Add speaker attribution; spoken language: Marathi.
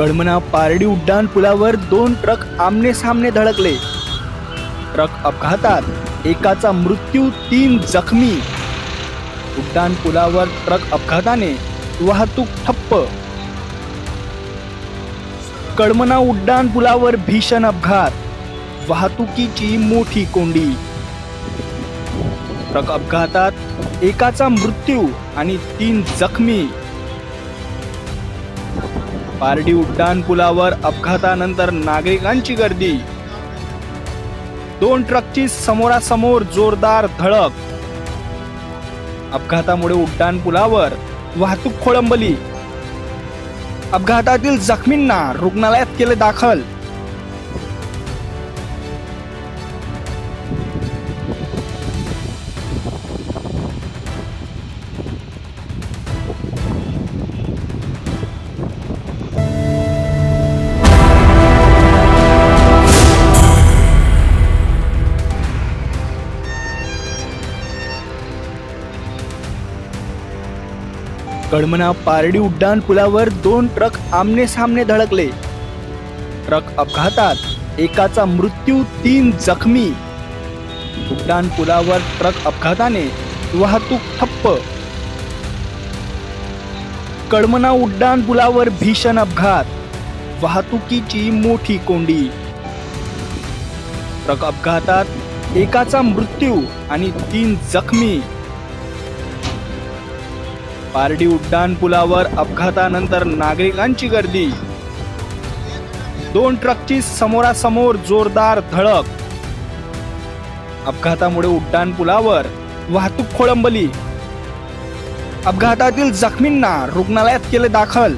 Speaker 1: कळमना पारडी उड्डाण पुलावर दोन ट्रक आमने सामने धडकले. ट्रक अपघातात एकाचा मृत्यू तीन जखमी. उड्डाण पुलावर ट्रक अपघाताने वाहतूक ठप्प. कळमना उड्डाण पुलावर भीषण अपघात. वाहतुकीची मोठी कोंडी. ट्रक अपघातात एकाचा मृत्यू आणि तीन जखमी. पारडी उड्डाण पुलावर अपघातानंतर नागरिकांची गर्दी. दोन ट्रकची समोरासमोर जोरदार धडक. अपघातामुळे उड्डाण पुलावर वाहतूक खोळंबली. अपघातातील जखमींना रुग्णालयात केले दाखल. कळमना पारडी उड्डाण पुलावर दोन ट्रक आमने सामने धडकले. ट्रक अपघातात एकाचा मृत्यू तीन जखमी. उड्डाण पुलावर ट्रक अपघाताने वाहतूक ठप्प. कळमना उड्डाण पुलावर भीषण अपघात. वाहतुकीची मोठी कोंडी. ट्रक अपघातात एकाचा मृत्यू आणि तीन जखमी. पारडी उड्डाण पुलावर अपघातानंतर नागरिकांची गर्दी. दोन ट्रकची समोरासमोर जोरदार धडक. अपघातामुळे उड्डाण पुलावर वाहतूक खोळंबली. अपघातातील जखमींना रुग्णालयात केले दाखल.